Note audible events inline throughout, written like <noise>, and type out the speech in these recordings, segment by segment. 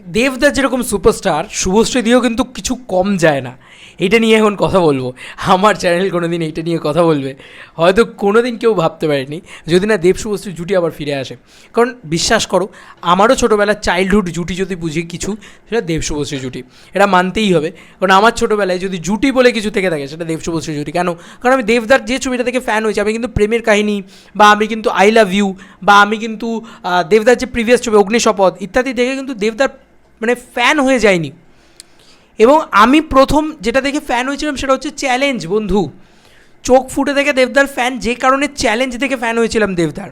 দেবদা যেরকম সুপারস্টার, শুভশ্রী দিয়েও কিন্তু কিছু কম যায় না। এটা নিয়ে এখন কথা বলব। আমার চ্যানেল কোনো দিন এইটা নিয়ে কথা বলবে। হয়তো কোনো দিন কেউ ভাবতে পারেনি। যদি না, দেব শুভশ্রী জুটি আবার ফিরে আসে। কারণ বিশ্বাস করো, আমারও ছোটোবেলার চাইল্ডহুড জুটি যদি বুঝি কিছু, সেটা দেব শুভশ্রী জুটি। এটা মানতেই হবে। কারণ আমার ছোটোবেলায় যদি জুটি বলে কিছু থেকে থাকে, সেটা দেব শুভশ্রী জুটি। কেন? কারণ আমি দেবদার যে ছবিটা থেকে ফ্যান হয়েছি, আমি কিন্তু প্রেমের কাহিনী, বা আমি কিন্তু আই লাভ ইউ বা আমি কিন্তু দেবদার যে প্রিভিয়াস ছবি, অগ্নিশপথ, ইত্যাদি দেখে কিন্তু দেবদার মানে ফ্যান হয়ে যায়নি। এবং আমি প্রথম যেটা দেখে ফ্যান হয়েছিলাম সেটা হচ্ছে চ্যালেঞ্জ বন্ধু। চোখ ফুটে দেখে দেবদার ফ্যান যে কারণে চ্যালেঞ্জ দেখে ফ্যান হয়েছিলাম দেবদার।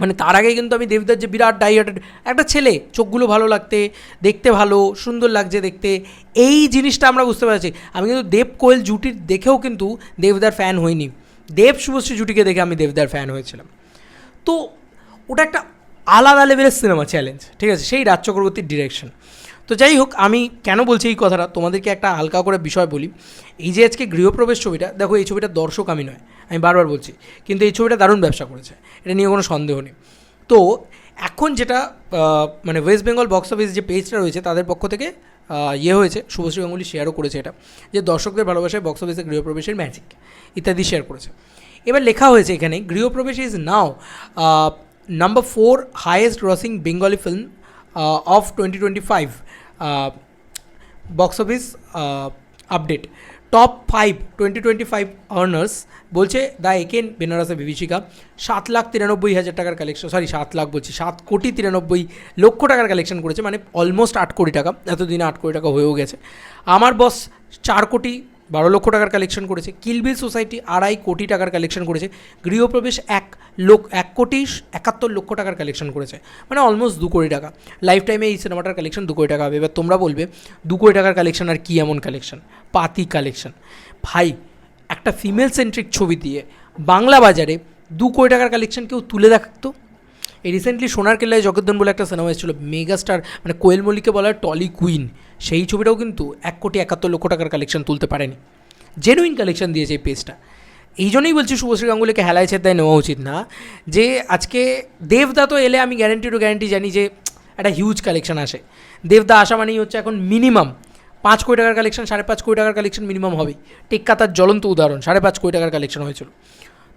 মানে তার আগে কিন্তু আমি দেবদার যে বিরাট ডাইহার্টেড একটা ছেলে, চোখগুলো ভালো লাগতে, দেখতে ভালো, সুন্দর লাগছে দেখতে, এই জিনিসটা আমরা বুঝতে পারছি। আমি কিন্তু দেব কোয়েল জুটির দেখেও কিন্তু দেবদার ফ্যান হইনি। দেব শুভশ্রী জুটিকে দেখে আমি দেবদার ফ্যান হয়েছিলাম। তো ওটা একটা আলাদা লেভেলের সিনেমা চ্যালেঞ্জ ঠিক আছে? সেই রাজ চক্রবর্তীর ডিরেকশন তো যাই হোক, আমি কেন বলছি এই কথাটা? তোমাদেরকে একটা হালকা করে বিষয় বলি। এই যে আজকে গৃহপ্রবেশ ছবিটা, দেখো এই ছবিটা দর্শক আমি নয়, আমি বারবার বলছি, কিন্তু এই ছবিটা দারুণ ব্যবসা করেছে, এটা নিয়ে কোনো সন্দেহ নেই। তো এখন যেটা মানে ওয়েস্ট বেঙ্গল বক্স অফিস যে পেজটা রয়েছে, তাদের পক্ষ থেকে ইয়ে হয়েছে, শুভশ্রী গাঙ্গুলি শেয়ারও করেছে এটা, যে দর্শকদের ভালোবাসায় বক্স অফিসে গৃহপ্রবেশের ম্যাজিক ইত্যাদি শেয়ার করেছে। এবার লেখা হয়েছে এখানে, Grihapravesh is now number four highest grossing Bengali film of twenty twenty five box office update top five twenty twenty five earners বলছে দ্য একেন বেনারসে বিভীষিকা। সাত লাখ তিরানব্বই হাজার টাকার কালেকশন সরি সাত লাখ বলছি, সাত কোটি তিরানব্বই লক্ষ টাকার কালেকশন করেছে মানে অলমোস্ট আট কোটি টাকা, এতদিনে আট কোটি টাকা হয়েও গেছে। আমার বস চার কোটি বারো লক্ষ টাকার কালেকশন করেছে। কিলবিল সোসাইটি আড়াই কোটি টাকার কালেকশন করেছে। গৃহপ্রবেশ এক লোক, এক কোটি একাত্তর লক্ষ টাকার কালেকশন করেছে। মানে অলমোস্ট দু কোটি টাকা। লাইফ টাইমে এই সিনেমাটার কালেকশন দু কোটি টাকা হবে। এবার তোমরা বলবে, দু কোটি টাকার কালেকশন আর কী এমন কালেকশন পাতি কালেকশন ভাই, একটা ফিমেল সেন্ট্রিক ছবি দিয়ে বাংলা বাজারে দু কোটি টাকার কালেকশন কেউ তুলে দেখাতো? এই রিসেন্টলি সোনার কেল্লায় জগদ্দন বলে একটা সিনেমা এসেছিল, মেগাস্টার মানে কোয়েল মল্লিককে বলা টলি কুইন। সেই ছবিটাও কিন্তু এক কোটি একাত্তর লক্ষ টাকার কালেকশন তুলতে পারেনি। জেনুইন কালেকশন দিয়েছে এই পেজটা এই জন্যই বলছি শুভশ্রী গাঙ্গুলিকে হেলায় ছেদায় নেওয়া উচিত না। যে আজকে দেবদা তো এলে আমি গ্যারেন্টি টু গ্যারেন্টি জানি যে একটা হিউজ কালেকশন আসে। দেবদা আসা মানেই হচ্ছে এখন মিনিমাম পাঁচ কোটি টাকার কালেকশন সাড়ে পাঁচ কোটি টাকার কালেকশন মিনিমাম হবেই টেক্কা তার জ্বলন্ত উদাহরণ, সাড়ে পাঁচ কোটি টাকার কালেকশন হয়েছিল।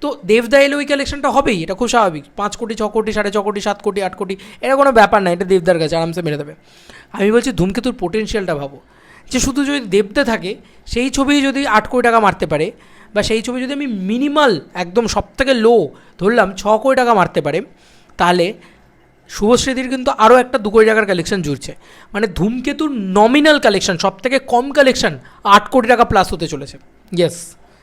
তো দেবদা এলে ওই কালেকশনটা হবেই, এটা খুব স্বাভাবিক। পাঁচ কোটি, ছ কোটি, সাড়ে ছ কোটি, সাত কোটি, আট কোটি, এটা কোনো ব্যাপার না, এটা দেবদার কাছে আরামসে মেরে দেবে। আমি বলছি ধূমকেতুর পোটেনশিয়ালটা ভাবো। যে শুধু যদি দেবদা থাকে, সেই ছবি যদি আট কোটি টাকা মারতে পারে, বা সেই ছবি যদি আমি মিনিমাল একদম সব থেকে লো ধরলাম ছ কোটি টাকা মারতে পারে, তাহলে শুভশ্রীদির কিন্তু আরও একটা দু কোটি টাকার কালেকশন জুড়ছে। মানে ধূমকেতুর নমিনাল কালেকশন সব থেকে কম কালেকশন আট কোটি টাকা প্লাস হতে চলেছে। ইয়েস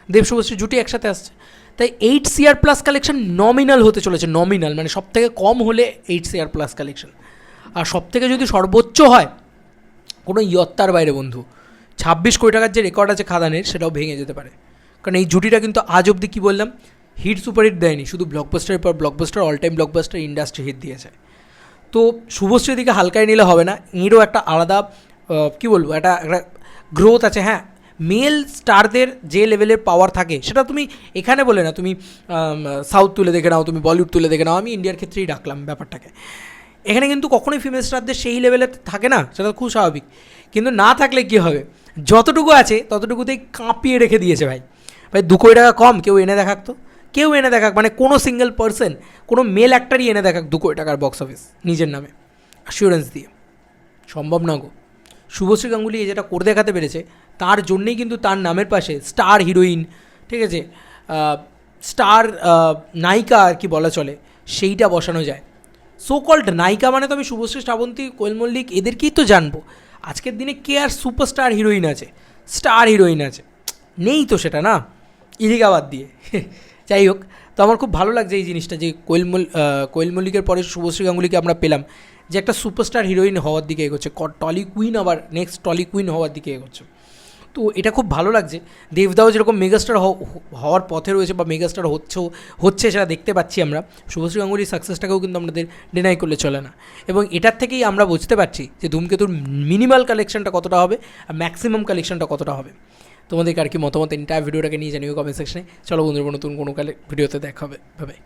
দেব শুভশ্রী জুটি একসাথে আসছে। তাই eight CR plus collection nominal হতে চলেছে নমিনাল মানে সব থেকে কম হলে এইট সিআর প্লাস কালেকশন আর সব থেকে যদি সর্বোচ্চ হয়, কোনো ইয়ত্তার বাইরে বন্ধু, ছাব্বিশ কোটি টাকার যে রেকর্ড আছে খাদানের, সেটাও ভেঙে যেতে পারে। কারণ এই জুটিটা কিন্তু আজ অবধি কী বললাম হিট সুপার হিট দেয়নি, শুধু ব্লকবাস্টারের পর blockbuster all time blockbuster industry hit দিয়েছে। তো শুভশ্রী দিকে হালকায় নিলে হবে না, এরও একটা আলাদা কী বলব, একটা একটা গ্রোথ আছে হ্যাঁ মেল স্টারদের যে লেভেলের পাওয়ার থাকে, সেটা তুমি এখানে বলে না তুমি সাউথ তুলে দেখে নাও, তুমি বলিউড তুলে দেখে নাও, আমি ইন্ডিয়ার ক্ষেত্রেই রাখলাম ব্যাপারটাকে। এখানে কিন্তু কখনোই ফিমেল স্টারদের সেই লেভেলে থাকে না, সেটা খুব স্বাভাবিক। কিন্তু না থাকলে কী হবে? যতটুকু আছে, ততটুকুতেই কাঁপিয়ে রেখে দিয়েছে ভাই। ভাই, দু কোটি টাকা কম, কেউ এনে দেখাক তো। কেউ এনে দেখাক মানে কোনো সিঙ্গেল পার্সন কোনো মেল অ্যাক্টারই এনে দেখাক দু কোটি টাকার বক্স অফিস নিজের নামে। অ্যাসিওরেন্স দিয়ে। সম্ভব না গো। শুভশ্রী গাঙ্গুলি যেটা করে দেখাতে পেরেছে তার জন্যেই কিন্তু তার নামের পাশে স্টার হিরোইন, ঠিক আছে? স্টার নায়িকা আর কি বলা চলে, সেইটা বসানো যায়। সো কল্ড নায়িকা মানে তো আমি শুভশ্রী শ্রাবন্তী, কোয়েল মল্লিক, এদেরকেই তো জানব। আজকের দিনে কে আর সুপারস্টার হিরোইন আছে? স্টার হিরোইন আছে। নেই তো সেটা না? ইলিগাবাদ দিয়ে। <laughs> যাই হোক, তো আমার খুব ভালো লাগছে এই জিনিসটা যে কোয়েল কোয়েল মল্লিকের পরে শুভশ্রী গাঙ্গুলিকে আমরা পেলাম, যে একটা সুপারস্টার হিরোইন হওয়ার দিকে এগোচ্ছে। টলি কুইন আবার নেক্সট টলি কুইন হওয়ার দিকে এগোচ্ছে। তো এটা খুব ভালো লাগছে। দেবদাও যেরকম মেগাস্টার হওয়ার পথে রয়েছে বা মেগাস্টার হচ্ছেও, হচ্ছে সেটা দেখতে পাচ্ছি আমরা। শুভশ্রী গাঙ্গুলির সাকসেসটাকেও কিন্তু আমাদের ডিনাই করলে চলে না। এবং এটার থেকেই আমরা বুঝতে পারছি যে ধূমকেতুর মিনিমাল কালেকশনটা কতটা হবে আর ম্যাক্সিমাম কালেকশনটা কতটা হবে। তোমাদেরকে আর কি মতামত? এন্টায়ার ভিডিওটাকে নিয়ে জানিও কমেন্ট সেকশনে চলো বন্ধুরা, নতুন কোনো কালে ভিডিওতে দেখা হবে। ভাবে